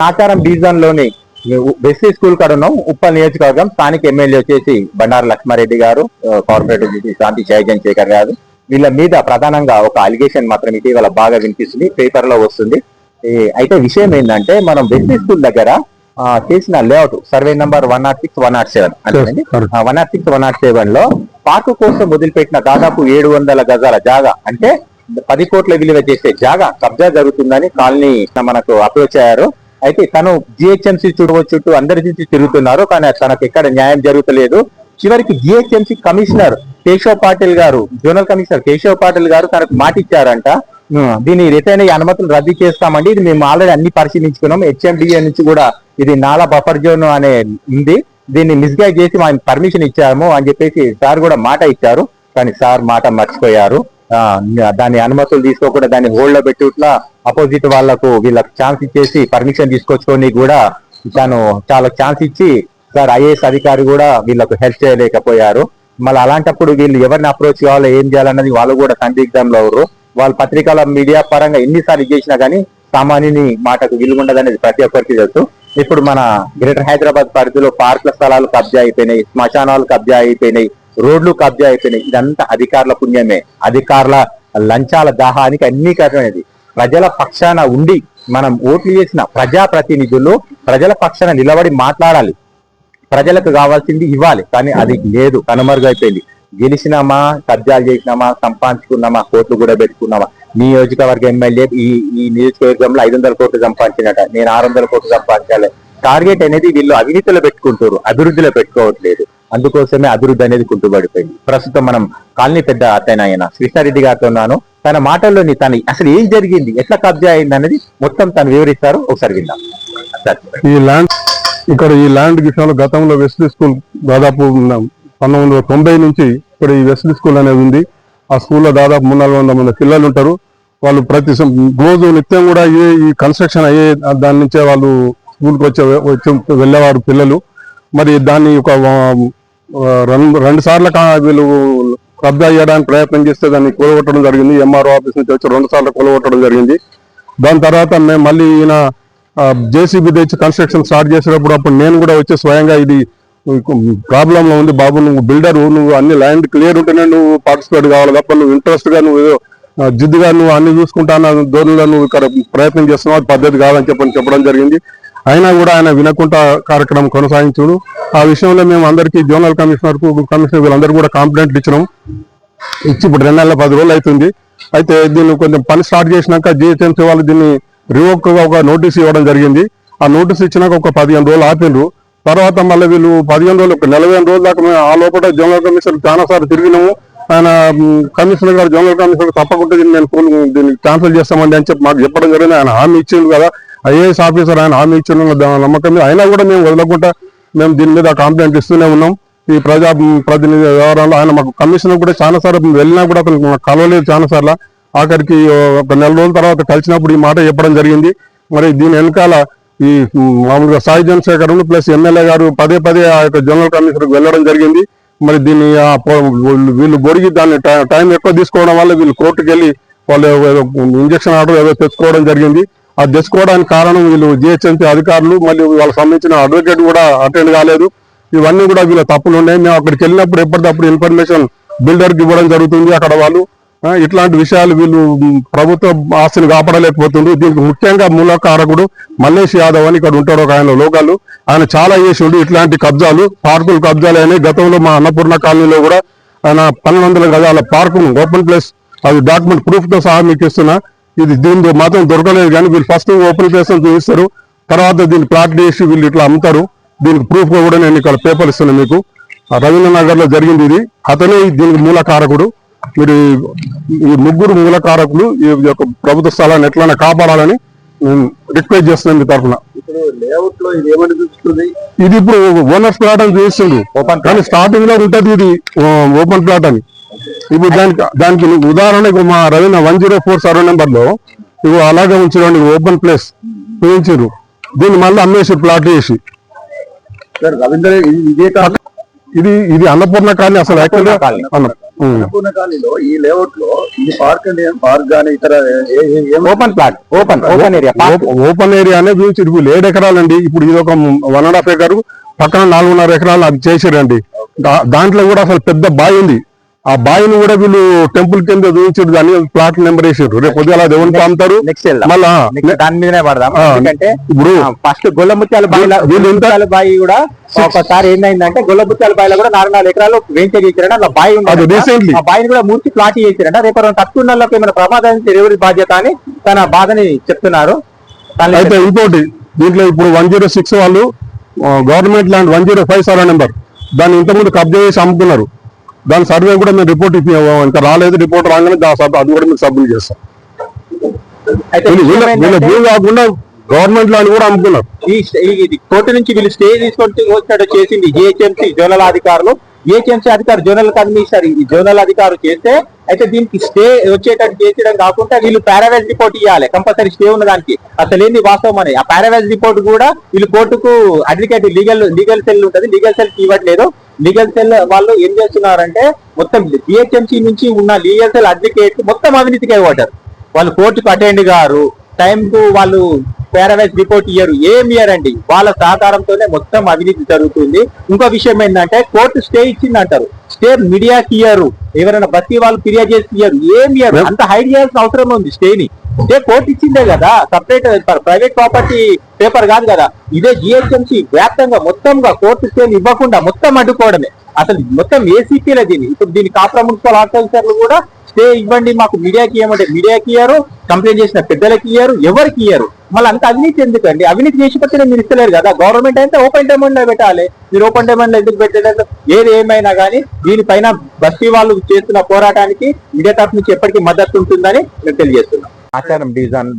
ఆచారం డివిజన్లోని బెస్సీ స్కూల్ కాడ ఉన్నాం ఉప్పల్ నియోజకవర్గం స్థానిక ఎమ్మెల్యే వచ్చేసి బండారు లక్ష్మారెడ్డి గారు కార్పొరేటర్ శాంతి జయజన్ శేఖర్ గారు. వీళ్ళ మీద ప్రధానంగా ఒక అలిగేషన్ మాత్రం ఇటీవల బాగా వినిపిస్తుంది పేపర్లో వస్తుంది అయితే విషయం ఏంటంటే మనం బెస్సీ స్కూల్ దగ్గర చేసిన layout survey number one nought six one nought seven అంటే. One nought six one nought సెవెన్లో పార్కు కోసం వదిలిపెట్టిన దాదాపు ఏడు వందల గజాల జాగా అంటే పది కోట్ల విలువ చేసే జాగా కబ్జా జరుగుతుందని కాలనీ మనకు అప్రోచ్ అయ్యారు. అయితే తను జిహెచ్ఎంసీ చూడవచ్చు అందరి నుంచి తిరుగుతున్నారు. కానీ తనకు ఎక్కడ న్యాయం జరుగుతలేదు. చివరికి జిహెచ్ఎంసీ కమిషనర్ కేశవ్ పాటిల్ గారు జోనల్ కమిషనర్ కేశవ్ పాటిల్ గారు తనకు మాట ఇచ్చారంట దీని రిటైన్ అయ్యే అనుమతులు రద్దు చేస్తామండి. ఇది మేము ఆల్రెడీ అన్ని పరిశీలించుకున్నాం. హెచ్ఎండిఏ నుంచి కూడా ఇది నాలా బఫర్ జోన్ అనే ఉంది. దీన్ని మిస్గైడ్ చేసి మనం పర్మిషన్ ఇచ్చాము అని చెప్పేసి సార్ కూడా మాట ఇచ్చారు. కానీ సార్ మాట మర్చిపోయారు. దాని అనుమతులు తీసుకోకుండా దాన్ని హోల్డ్లో పెట్టి ఇట్లా అపోజిట్ వాళ్ళకు వీళ్ళకి ఛాన్స్ ఇచ్చేసి పర్మిషన్ తీసుకొచ్చుకొని కూడా తను చాలా ఛాన్స్ ఇచ్చి సార్ ఐఏఎస్ అధికారి కూడా వీళ్ళకు హెల్ప్ చేయలేకపోయారు. మళ్ళీ అలాంటప్పుడు వీళ్ళు ఎవరిని అప్రోచ్ కావాలో ఏం చేయాలన్నది వాళ్ళు కూడా సందిగ్ధంలో ఎవరు వాళ్ళు పత్రికల మీడియా పరంగా ఎన్నిసార్లు చేసినా కానీ సామాన్యుని మాటకు విలుగుండదనేది ప్రతి ఒక్కరికి తెలుసు. ఇప్పుడు మన గ్రేటర్ హైదరాబాద్ పరిధిలో పార్కుల స్థలాలు కబ్జా అయిపోయినాయి శ్మశానాలు కబ్జా అయిపోయినాయి రోడ్లు కబ్జా అయిపోయినాయి. ఇదంతా అధికారుల పుణ్యమే. అధికారుల లంచాల దాహానికి అన్ని కారణమైనది ప్రజల పక్షాన ఉండి మనం ఓట్లు చేసిన ప్రజా ప్రతినిధులు ప్రజల పక్షాన నిలబడి మాట్లాడాలి. ప్రజలకు కావాల్సింది ఇవ్వాలి కానీ అది లేదు కనుమరుగైపోయింది. గెలిచినామా కబ్జాలు చేసినామా సంపాదించుకున్నామా కోట్లు కూడా పెట్టుకున్నామా? నియోజకవర్గ ఎమ్మెల్యే ఈ ఈ నియోజకవర్గంలో ఐదు వందల కోట్లు సంపాదించినట నేను ఆరు వందల కోట్లు సంపాదించాలి. టార్గెట్ అనేది వీళ్ళు అవినీతిలో పెట్టుకుంటారు అభివృద్ధిలో పెట్టుకోవట్లేదు. అందుకోసమే అభివృద్ధి అనేది కుంటుబడిపోయింది. ప్రస్తుతం మనం కాలనీ పెద్ద అతను ఆయన కృష్ణారెడ్డి గారితో ఉన్నాను. తన మాటల్లోని తన అసలు ఏం జరిగింది ఎట్లా కబ్జా అయింది అనేది మొత్తం తను వివరిస్తారు. ఒకసారి విందాం. ఈ ల్యాండ్ ఇక్కడ ఈ ల్యాండ్ విషయంలో గతంలో వెస్లీ స్కూల్ దాదాపు పంతొమ్మిది వందల తొంభై నుంచి ఇక్కడ ఈ వెస్లీ స్కూల్ అనేది ఉంది. ఆ స్కూల్లో దాదాపు మూడు నాలుగు వందల మంది పిల్లలు ఉంటారు. వాళ్ళు ప్రతి సం- రోజు నిత్యం కూడా ఏ ఈ కన్స్ట్రక్షన్ అయ్యే దాని నుంచే వాళ్ళు స్కూల్కి వచ్చే వచ్చి వెళ్ళేవారు పిల్లలు. మరి దాన్ని ఒక రెండు రెండు సార్లు వీళ్ళు కబ్జా చేయడానికి ప్రయత్నం చేస్తే దాన్ని కూలగొట్టడం జరిగింది. ఎంఆర్ఓ ఆఫీస్ నుంచి వచ్చి రెండు సార్లు కూలగొట్టడం జరిగింది. దాని తర్వాత మేము మళ్ళీ ఈయన జేసీబీ తెచ్చి కన్స్ట్రక్షన్ స్టార్ట్ చేసేటప్పుడు అప్పుడు నేను కూడా వచ్చి స్వయంగా ఇది ప్రాబ్లంలో ఉంది బాబు నువ్వు బిల్డర్ నువ్వు అన్ని ల్యాండ్ క్లియర్ ఉంటేనే నువ్వు పార్టిసిపేట్ కావాలి తప్ప నువ్వు ఇంట్రెస్ట్గా నువ్వు ఏదో జిద్దుగా నువ్వు అన్ని చూసుకుంటా అన్న ధోరణిలో నువ్వు ఇక్కడ ప్రయత్నం చేస్తున్నావు. పద్ధతి కాదని చెప్పని చెప్పడం జరిగింది. అయినా కూడా ఆయన వినకుండా కార్యక్రమం కొనసాగించుడు ఆ విషయంలో మేము అందరికీ జోనల్ కమిషనర్కు కమిషనర్ వీళ్ళందరూ కూడా కాంప్లైంట్ ఇచ్చినాం. ఇచ్చి ఇప్పుడు రెండు నెలల పది రోజులు అవుతుంది. అయితే దీన్ని కొంచెం పని స్టార్ట్ చేసినాక జిహెచ్ఎంసీ వాళ్ళు దీన్ని రివోక్ ఒక నోటీస్ ఇవ్వడం జరిగింది. ఆ నోటీస్ ఇచ్చినాక ఒక పదిహేను రోజులు ఆపిండ్రు. తర్వాత మళ్ళీ వీళ్ళు పదిహేను రోజులు ఒక నలభై రోజుల దాకా మేము ఆ లోపల జోనల్ కమిషనర్ చాలా సార్లు తిరిగినాము. ఆయన కమిషనర్ గారు జోనల్ కమిషనర్ తప్పకుండా దీన్ని నేను ఫోన్ దీన్ని క్యాన్సిల్ చేస్తామండి అని చెప్పి మాకు చెప్పడం జరిగింది. ఆయన హామీ ఇచ్చిండు కదా. ఐఏఎస్ ఆఫీసర్ ఆయన హామీ ఇచ్చిన నమ్మకం మీద అయినా కూడా మేము వదలకుండా మేము దీని మీద కంప్లైంట్ ఇస్తూనే ఉన్నాం. ఈ ప్రజా ప్రతినిధి వ్యవహారాలు ఆయన మాకు కమిషనర్ కూడా చాలా సార్లు వెళ్ళినా కూడా అతను కలవలేదు చాలా సార్లు. ఆఖరికి ఒక నెల రోజుల తర్వాత కలిసినప్పుడు ఈ మాట చెప్పడం జరిగింది. మరి దీని వెనకాల ఈ మామూలుగా సాయి చంద్రశేఖర్ ప్లస్ ఎమ్మెల్యే గారు పదే పదే ఆ యొక్క జనరల్ కమిషనర్ వెళ్ళడం జరిగింది. మరి దీన్ని వీళ్ళు- వీళ్ళు దాన్ని టైం ఎక్కువ తీసుకోవడం వల్ల వీళ్ళు కోర్టుకు వెళ్ళి వాళ్ళు ఏదో ఇంజక్షన్ ఆర్డర్ ఏదో తెచ్చుకోవడం జరిగింది. అది తెచ్చుకోవడానికి కారణం వీళ్ళు జిహెచ్ఎంసీ అధికారులు మళ్ళీ వాళ్ళకి సంబంధించిన అడ్వకేట్ కూడా అటెండ్ కాలేదు. ఇవన్నీ కూడా వీళ్ళ తప్పులు ఉన్నాయి. మేము అక్కడికి వెళ్ళినప్పుడు ఎప్పటికప్పుడు ఇన్ఫర్మేషన్ బిల్డర్కి ఇవ్వడం జరుగుతుంది అక్కడ వాళ్ళు. ఇట్లాంటి విషయాలు వీళ్ళు ప్రభుత్వ ఆస్తిని కాపాడలేకపోతుండ్రు. దీనికి ముఖ్యంగా మూలకారకుడు మల్లేష్ యాదవ్ అని ఇక్కడ ఉంటాడు ఒక ఆయన లోకాలు. ఆయన చాలా చేసిండు ఇట్లాంటి కబ్జాలు పార్కులు కబ్జాలు అయినాయి. గతంలో మా అన్నపూర్ణ కాలనీలో కూడా ఆయన పన్నెండు వందల గజాల పార్కును ఓపెన్ ప్లేస్ అది డాక్యుమెంట్ ప్రూఫ్తో సహా మీకు ఇస్తున్నా. ఇది దీంతో మాత్రం దొరకలేదు కానీ వీళ్ళు ఫస్ట్ ఓపెన్ అని చూపిస్తారు. తర్వాత దీన్ని ప్లాట్ చేసి వీళ్ళు ఇట్లా అమ్ముతారు. దీనికి ప్రూఫ్గా కూడా నేను ఇక్కడ పేపర్ ఇస్తున్నాను మీకు. ఆ రవీంద్ర నగర్లో జరిగింది ఇది. అతనే దీనికి మూల కారకుడు. మీరు ఈ- ముగ్గురు మూల కారకులు ఈ యొక్క ప్రభుత్వ స్థలాన్ని ఎట్లైనా కాపాడాలని నేను రిక్వెస్ట్ చేస్తున్నాను మీ తరఫున. ఇది ఏమని చూపిస్తుంది? ఇది ఇప్పుడు ఓనర్స్ ప్లాట్ అని చూపిస్తుంది కానీ స్టార్టింగ్లో ఉంటది ఇది ఓపెన్ ప్లాట్ అని. ఇప్పుడు దానికి దానికి నీకు ఉదాహరణ ఇప్పుడు మా Ravindra one zero four survey నెంబర్లో ఇవి అలాగే ఉంచడం ఓపెన్ ప్లేస్ చూపించారు దీన్ని మళ్ళీ అమ్మేసి ప్లాట్ చేసి. సార్ రవీంద్ర ఇది- ఇదే కాదు ఇది ఇది అన్నపూర్ణ కాలనీ అసలు యాక్చువల్గా. అన్నపూర్ణ కాలనీలో ఈ లేఅవుట్లో ఈ పార్క్ అండి పార్క్ గానీ ఇతర ఏ- ఏ- ఏం open plot open open area ఓప్- open ఏరియానే చూసి ఇప్పుడు ఏడు ఎకరాలండి. ఇప్పుడు ఇది ఒక వన్ అండ్ హాఫ్ ఎకర్ పక్కన నాలుగున్నర ఎకరాలు అది చేసారండి దాంట్లో కూడా అసలు పెద్ద బావి ఉంది. ఆ బావిని కూడా వీళ్ళు టెంపుల్ కింద చూపించారు దాన్ని ప్లాట్ నెంబర్ వేసారు. రేపు పొద్దున దేవునికి అమ్ముతారు. మళ్ళా దాని మీదనే పడదాం. ఎందుకంటే ఇప్పుడు ఫస్ట్ గొల్లముత్యాల గొల్లముత్యాల బావి కూడా ఒకసారి ఏంటంటే గొల్లముత్యాల బావిలో కూడా నాలుగు నాలుగు ఎకరాలు వెంచర్ చేశారంట అలా బావి recently. ఆ బావిని కూడా మూర్తి ప్లాట్ చేశారంట రేపు తక్కువ వాళ్ళకి ఏమైనా ప్రమాదం ఎవరి బాధ్యత అని తన బాధని చెప్తున్నారు. తన అయితే ఇంకోటి దీంట్లో ఇప్పుడు వన్ జీరో సిక్స్ వాళ్ళు government land one zero five survey number. దాన్ని ఇంతకుముందు కబ్జా చేసి అమ్ముకున్నారు. దాని సర్వే కూడా మేము రిపోర్ట్ ఇంకా రాలేదు రిపోర్ట్ రాగానే అది కూడా మీకు సబ్మిట్ చేస్తాం. వీళ్ళు భూమి కాకుండా గవర్నమెంట్ కూడా అమ్ముకున్నారు కోర్టు నుంచి వీళ్ళు స్టే తీసుకొని చేసింది జిహెచ్ఎంసీ జోనల్ అధికారులు. జిహెచ్ఎంసీ అధికారు జోనల్ కమిషనర్ ఈ జోనల్ అధికారు చేస్తే అయితే దీనికి స్టే వచ్చేటట్టు చేసేయడం కాకుండా వీళ్ళు పారావైజ్ రిపోర్ట్ ఇవ్వాలి కంపల్సరీ స్టే ఉన్న దానికి. అసలు ఏంది వాస్తవం అని ఆ పారావైజ్ రిపోర్ట్ కూడా వీళ్ళు కోర్టుకు అడ్వకేట్ లీగల్ లీగల్ సెల్ ఉంటుంది. లీగల్ సెల్ ఇవ్వట్లేదు. లీగల్ సెల్ వాళ్ళు ఏం చేస్తున్నారంటే మొత్తం జిహెచ్ఎంసీ నుంచి ఉన్న లీగల్ సెల్ అడ్వకేట్ మొత్తం అవినీతికి ఇవ్వటారు వాళ్ళు కోర్టుకు అటెండ్ గారు. టైంకు వాళ్ళు పారావైజ్ రిపోర్ట్ ఇయ్యరు. ఏం ఇయ్యరండి? వాళ్ళ సహకారంతోనే మొత్తం అవినీతి జరుగుతుంది. ఇంకో విషయం ఏంటంటే కోర్టు స్టే ఇచ్చింది అంటారు స్టే మీడియాకి ఇయ్యరు. ఎవరైనా బస్తీ వాళ్ళు ఫిర్యాదు చేసి ఇయ్యరు. ఏం ఇయ్యరు? అంత హైడ్ చేయాల్సిన అవసరం ఉంది స్టేని. స్టే కోర్టు ఇచ్చిందే కదా. సపరేట్ ప్రైవేట్ ప్రాపర్టీ పేపర్ కాదు కదా. ఇదే జిహెచ్ఎంసీ వ్యాప్తంగా మొత్తంగా కోర్టు స్టేని ఇవ్వకుండా మొత్తం అడ్డుకోవడమే. అసలు మొత్తం ఏసీపీలే దీన్ని. ఇప్పుడు దీని కాపురా మున్సిపల్ ఆఫీసర్లు కూడా స్టే ఇవ్వండి మాకు మీడియాకి ఇవ్వమంటే మీడియాకి ఇయ్యారు. కంప్లైంట్ చేసిన పెద్దలకి ఇయ్యారు. ఎవరికి ఇయ్యారు? మళ్ళీ అంత అవినీతి ఎందుకండి? అవినీతి చేసిపోతే మీరు ఇస్తలేరు కదా? గవర్నమెంట్ అయితే ఓపెన్ డిమాండ్లో పెట్టాలి. మీరు ఓపెన్ డిమాండ్లో ఎందుకు పెట్టలేదు ఏది ఏమైనా కానీ దీనిపైన బస్తీ వాళ్ళు చేస్తున్న పోరాటానికి మీడియా తరఫు నుంచి ఎప్పటికీ మద్దతు ఉంటుందని నేను తెలియజేస్తున్నాం ఆచారం డిజైన్